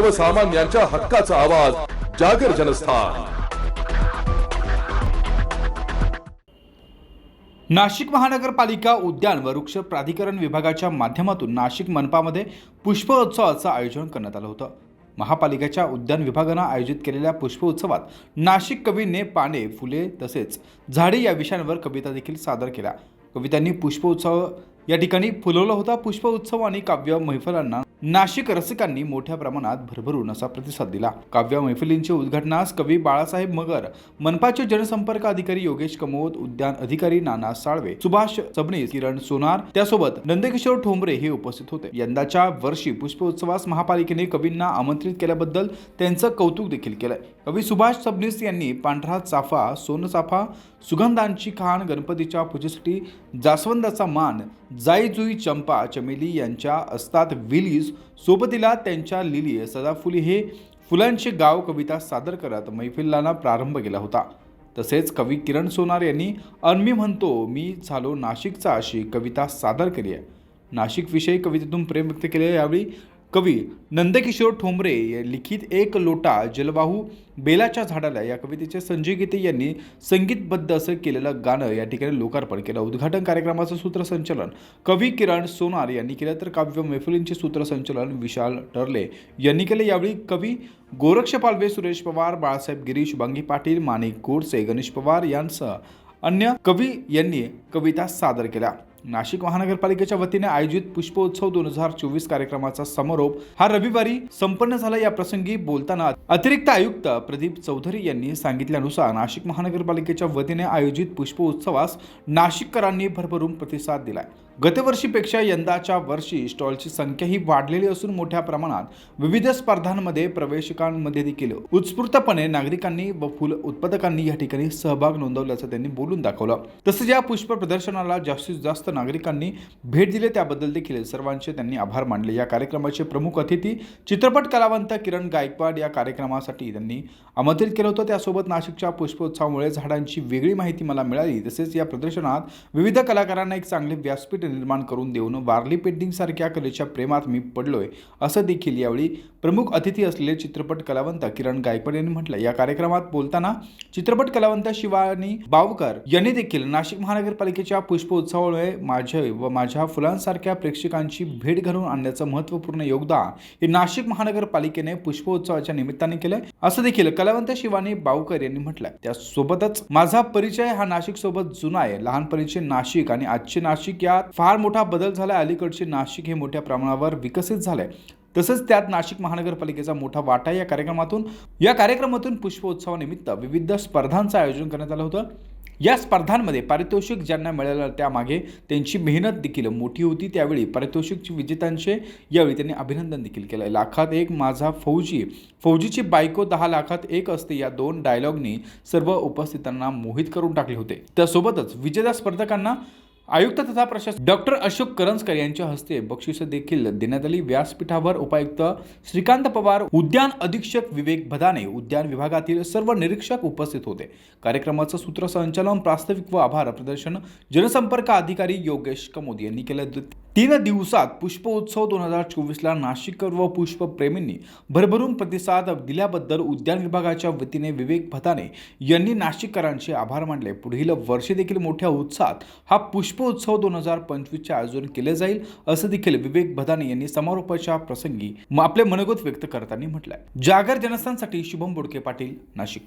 सर्वसामान्यांच्या हक्काचा आवाज जागर जनस्थान. नाशिक महानगरपालिका उद्यान व वृक्ष प्राधिकरण विभागाच्या माध्यमातून नाशिक मनपामध्ये पुष्प उत्सवाचं आयोजन करण्यात आलं होतं. महापालिकेच्या उद्यान विभागानं आयोजित केलेल्या पुष्प उत्सवात नाशिक कवीने पाने फुले तसेच झाडे या विषयांवर कविता देखील सादर केल्या. कवितांनी पुष्प उत्सव या ठिकाणी फुलवला होता पुष्प उत्सव आणि काव्य मैफलांना नाशिक रसिकांनी मोठ्या प्रमाणात भरभरून असा प्रतिसाद दिला. काव्य मैफिलींचे उद्घाटनास कवी बाळासाहेब मगर मनपाचे जनसंपर्क अधिकारी योगेश कमोद उद्यान अधिकारी नाना साळवे सुभाष सबनीस किरण सोनार त्यासोबत नंदकिशोर ठोंबरे हे उपस्थित होते. यंदाच्या वर्षी पुष्पोत्सवास महापालिकेने कवींना आमंत्रित केल्याबद्दल त्यांचं कौतुक देखील केलंय. कवी सुभाष सबनीस यांनी पांढरा चाफा सोनचाफा सुगंधांची खाण गणपतीच्या पूजेसाठी जास्वंदाचा मान जाई जुई चंपा चमेली यांच्या असतात विलीज सोबतीला त्यांच्या लिली सदाफुली हे फुलांचे गाव कविता सादर करत मैफिलांना प्रारंभ केला होता. तसेच कवी किरण सोनार यांनी अनमी म्हणतो मी झालो नाशिकचा अशी कविता सादर केली आहे. नाशिकविषयी कवितेतून प्रेम व्यक्त केले यावेळी कवी नंदकिशोर ठोंबरे या लिखित एक लोटा जलवाहू बेलाच्या झाडाला या कवितेचे संजय गीते यांनी संगीतबद्ध असं केलेलं गाणं या ठिकाणी लोकार्पण केलं. उद्घाटन कार्यक्रमाचं सूत्रसंचलन कवी किरण सोनार यांनी केलं तर काव्य मैफिलींचे सूत्रसंचलन विशाल टरले यांनी केलं. यावेळी कवी गोरक्ष पालवे सुरेश पवार बाळासाहेब गिरीश बांगी पाटील माणिक गोडसे गणेश पवार यांसह अन्य कवी यांनी कविता सादर केल्या. नाशिक महानगरपालिकेच्या वतीने आयोजित पुष्पोत्सव दोन हजार चोवीस कार्यक्रमाचा समारोप हा रविवारी संपन्न झाला. या प्रसंगी बोलताना अतिरिक्त आयुक्त प्रदीप चौधरी यांनी सांगितल्यानुसार नाशिक महानगरपालिकेच्या वतीने आयोजित पुष्पोत्सवास नाशिककरांनी भरभरून प्रतिसाद दिलाय. गतवर्षीपेक्षा यंदाच्या वर्षी स्टॉलची संख्याही वाढलेली असून मोठ्या प्रमाणात विविध स्पर्धांमध्ये प्रवेशकांमध्ये देखील उत्स्फूर्तपणे नागरिकांनी व फुल उत्पादकांनी या ठिकाणी सहभाग नोंदवल्याचं त्यांनी बोलून दाखवलं. तसंच या पुष्प प्रदर्शनाला जास्तीत जास्त नागरिकांनी भेट दिली त्याबद्दल देखील सर्वांचे त्यांनी आभार मानले. या कार्यक्रमाचे प्रमुख अतिथी चित्रपट कलावंत किरण गायकवाड या कार्यक्रमासाठी त्यांनी आमंत्रित केलं होतं. त्यासोबत नाशिकच्या पुष्पोत्सवामुळे झाडांची वेगळी माहिती मला मिळाली. तसेच या प्रदर्शनात विविध कलाकारांना एक चांगले व्यासपीठ निर्माण करून देऊन वारली पेंटिंगसारख्या कलेच्या प्रेमात मी पडलोय असं देखील यावेळी प्रमुख अतिथी असलेले चित्रपट कलावंत किरण गायकवाड यांनी म्हटलं. या कार्यक्रमात बोलताना चित्रपट कलावंत शिवानी बावकर यांनी देखील नाशिक महानगरपालिकेच्या पुष्पोत्सवामुळे माझे व माझ्या फुलांसारख्या प्रेक्षकांची भेट घडवून आणण्याचं महत्त्वपूर्ण योगदान हे नाशिक महानगरपालिकेने पुष्पोत्सवाच्या निमित्ताने केलंय. असं देखील कलावंत शिवानी बावकर यांनी म्हटलंय. त्यासोबतच माझा परिचय हा नाशिक सोबत जुना आहे. लहानपणीचे नाशिक आणि आजचे नाशिक यात फार मोठा बदल झाला अलीकडचे नाशिक हे मोठ्या प्रमाणावर विकसित झालंय. तसंच त्यात नाशिक महानगरपालिकेचा मोठा वाटा या कार्यक्रमातून या कार्यक्रमातून पुष्पोत्सवानिमित्त विविध स्पर्धांचं आयोजन करण्यात आलं होतं. या स्पर्धांमध्ये पारितोषिक ज्यांना मिळालं त्यामागे त्यांची मेहनत देखील मोठी होती. त्यावेळी पारितोषिक विजेत्यांचे यावेळी त्यांनी अभिनंदन देखील केलं. लाखात एक माझा फौजी फौजीची बायको दहा लाखात एक असते या दोन डायलॉगनी सर्व उपस्थितांना मोहित करून टाकले होते. त्यासोबतच विजेत्या स्पर्धकांना आयुक्त तथा प्रशासक डॉक्टर अशोक करंजकर यांच्या हस्ते बक्षिस देखील देण्यात आली. व्यासपीठावर उपायुक्त श्रीकांत पवार उद्यान अधीक्षक विवेक भदाने उद्यान विभागातील सर्व निरीक्षक उपस्थित होते. कार्यक्रमाचं सूत्रसंचालन प्रास्ताविक व आभार प्रदर्शन जनसंपर्क अधिकारी योगेश कमोद यांनी केलं. तीन दिवसात पुष्पोत्सव दोन हजार चोवीसला नाशिककर व पुष्पप्रेमींनी भरभरून प्रतिसाद दिल्याबद्दल उद्यान विभागाच्या वतीने विवेक भताने यांनी नाशिककरांचे आभार मानले. पुढील वर्षी देखील मोठ्या उत्साहात हा पुष्पोत्सव दोन हजार पंचवीसचे आयोजन केले जाईल असं देखील विवेक भदाने यांनी समारोपाच्या प्रसंगी आपले मनोगत व्यक्त करताना म्हटलंय. जागर जनस्थानसाठी शुभम बोडके पाटील नाशिक.